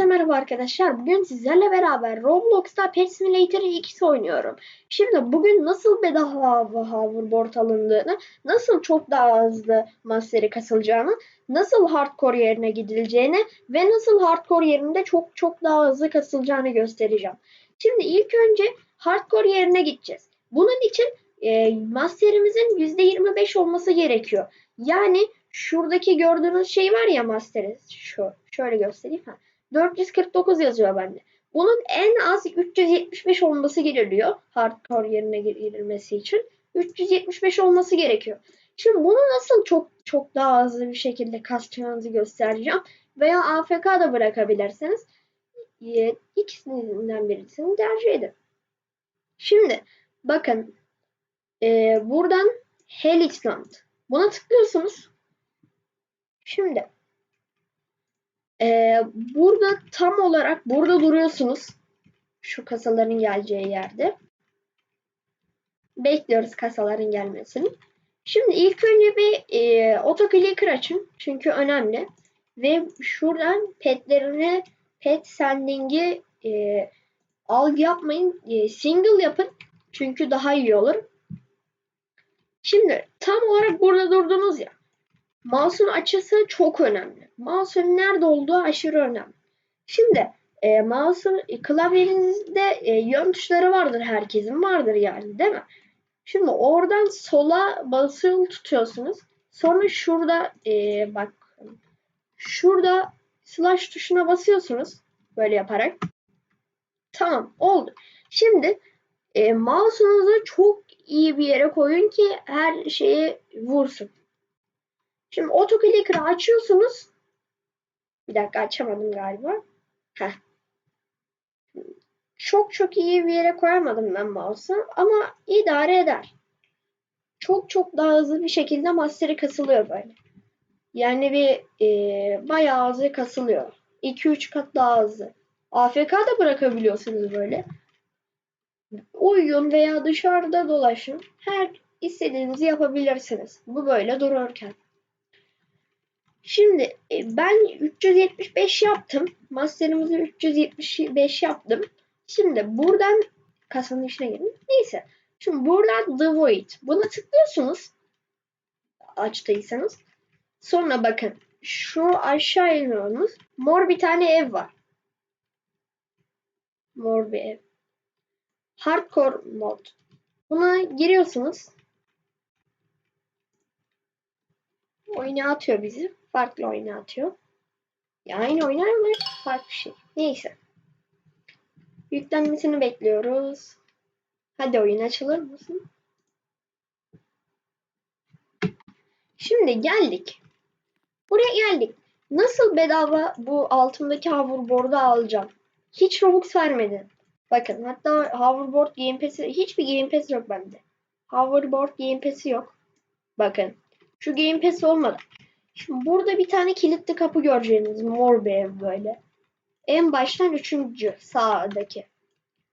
Hepinize merhaba arkadaşlar. Bugün sizlerle beraber Roblox'ta Pet Simulator 2 oynuyorum. Şimdi bugün nasıl bedava hoverboard alındığını, nasıl çok daha hızlı master'i kasılacağını, nasıl hardcore yerine gidileceğini ve nasıl hardcore yerinde çok çok daha hızlı kasılacağını göstereceğim. Şimdi ilk önce hardcore yerine gideceğiz. Bunun için e, master'imizin %25 olması gerekiyor. Yani şuradaki gördüğünüz şey var ya master'ı şu şöyle göstereyim ha. 449 yazıyor bende. Bunun en az 375 olması gerekiyor hardcore yerine girilmesi için. 375 olması gerekiyor. Şimdi bunu nasıl çok çok daha hızlı bir şekilde kasacağınızı göstereceğim. Veya AFK da bırakabilirsiniz. İkisinden birisini tercih edin. Şimdi bakın e, buradan Helixland. Buna tıklıyorsunuz. Şimdi ee, burada tam olarak burada duruyorsunuz. Şu kasaların geleceği yerde. Bekliyoruz kasaların gelmesini. Şimdi ilk önce bir e, autoclicker açın. Çünkü önemli. Ve şuradan petlerini pet sending'i e, algı yapmayın. E, single yapın. Çünkü daha iyi olur. Şimdi tam olarak burada durdunuz ya. Mouse'un açısı çok önemli. Mouse'un nerede olduğu aşırı önemli. Şimdi e, mouse'un klavyenizde e, yön tuşları vardır herkesin vardır yani değil mi? Şimdi oradan sola basılı tutuyorsunuz. Sonra şurada e, bak şurada slash tuşuna basıyorsunuz böyle yaparak. Tamam oldu. Şimdi e, mouse'unuzu çok iyi bir yere koyun ki her şeyi vursun. Şimdi autoclicker'ı açıyorsunuz. Bir dakika açamadım galiba. Heh. Çok çok iyi bir yere koyamadım ben mouse'u ama idare eder. Çok çok daha hızlı bir şekilde master'i kasılıyor böyle. Yani bir e, bayağı hızlı kasılıyor. 2-3 kat daha hızlı. AFK da bırakabiliyorsunuz böyle. Uyuyun veya dışarıda dolaşın. Her istediğinizi yapabilirsiniz. Bu böyle dururken. Şimdi e, ben 375 yaptım. Master'ımızı 375 yaptım. Şimdi buradan kasanın içine girin. Neyse. Şimdi buradan The Void. Buna tıklıyorsunuz. Açtıysanız. Sonra bakın. Şu aşağı iniyorsunuz. Mor bir tane ev var. Mor bir ev. Hardcore mod. Buna giriyorsunuz. Oyuna atıyor bizi farklı oynatıyor. Ya aynı oynar ama farklı şey. Neyse. Yüklenmesini bekliyoruz. Hadi oyun açılır mısın? Şimdi geldik. Buraya geldik. Nasıl bedava bu altındaki hoverboard'u alacağım? Hiç Robux vermedi. Bakın hatta hoverboard Game Pass'i hiçbir Game Pass yok bende. Hoverboard Game Pass'i yok. Bakın. Şu Game Pass olmadı. Şimdi burada bir tane kilitli kapı göreceğiniz mor bir ev böyle. En baştan üçüncü sağdaki.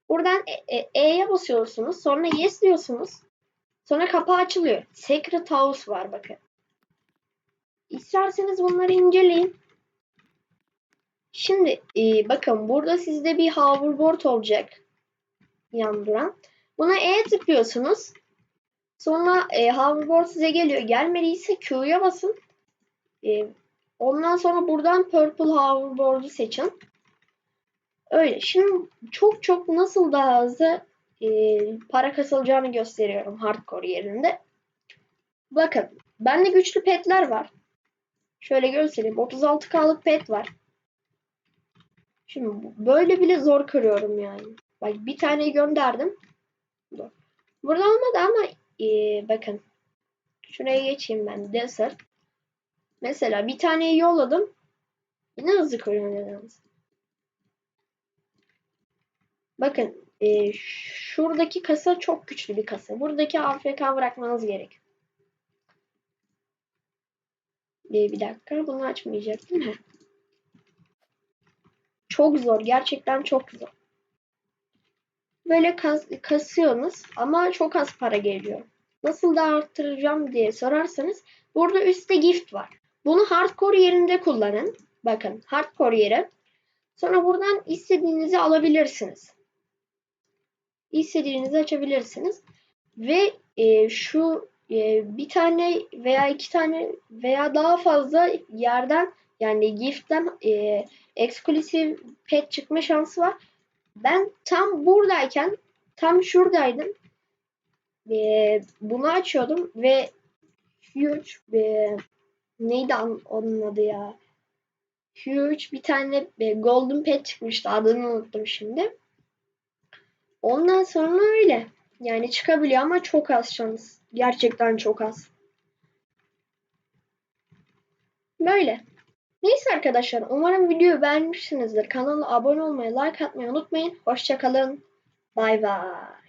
Buradan e, e, E'ye basıyorsunuz. Sonra yes diyorsunuz. Sonra kapı açılıyor. Secret House var bakın. İsterseniz bunları inceleyin. Şimdi e, bakın burada sizde bir hoverboard olacak. Yan duran. Buna E tıklıyorsunuz. Sonra e, hoverboard size geliyor. Gelmediyse Q'ya basın. E, ondan sonra buradan Purple Hoverboard'u seçin. Öyle. Şimdi çok çok nasıl daha hızlı e, para kasılacağını gösteriyorum hardcore yerinde. Bakın. Bende güçlü petler var. Şöyle göstereyim. 36K'lık pet var. Şimdi böyle bile zor kırıyorum yani. Bak bir tane gönderdim. Burada olmadı ama e, bakın. Şuraya geçeyim ben. Desert. Mesela bir taneyi yolladım. Yine hızlı koyuyorsunuz. Bakın e, şuradaki kasa çok güçlü bir kasa. Buradaki AFK bırakmanız gerek. Bir, bir dakika bunu açmayacaktım. Heh. Çok zor. Gerçekten çok zor. Böyle kas, kasıyorsunuz ama çok az para geliyor. Nasıl da arttıracağım diye sorarsanız burada üstte gift var. Bunu hardcore yerinde kullanın. Bakın hardcore yeri. Sonra buradan istediğinizi alabilirsiniz. İstediğinizi açabilirsiniz. Ve e, şu e, bir tane veya iki tane veya daha fazla yerden yani gift'ten e, eksklusif pet çıkma şansı var. Ben tam buradayken tam şuradaydım. E, bunu açıyordum ve huge e, neydi onun adı ya? Huge bir tane e, golden pet çıkmıştı. Adını unuttum şimdi. Ondan sonra öyle. Yani çıkabiliyor ama çok az şans. Gerçekten çok az. Böyle. Neyse arkadaşlar umarım videoyu beğenmişsinizdir. Kanala abone olmayı, like atmayı unutmayın. Hoşçakalın. Bay bay.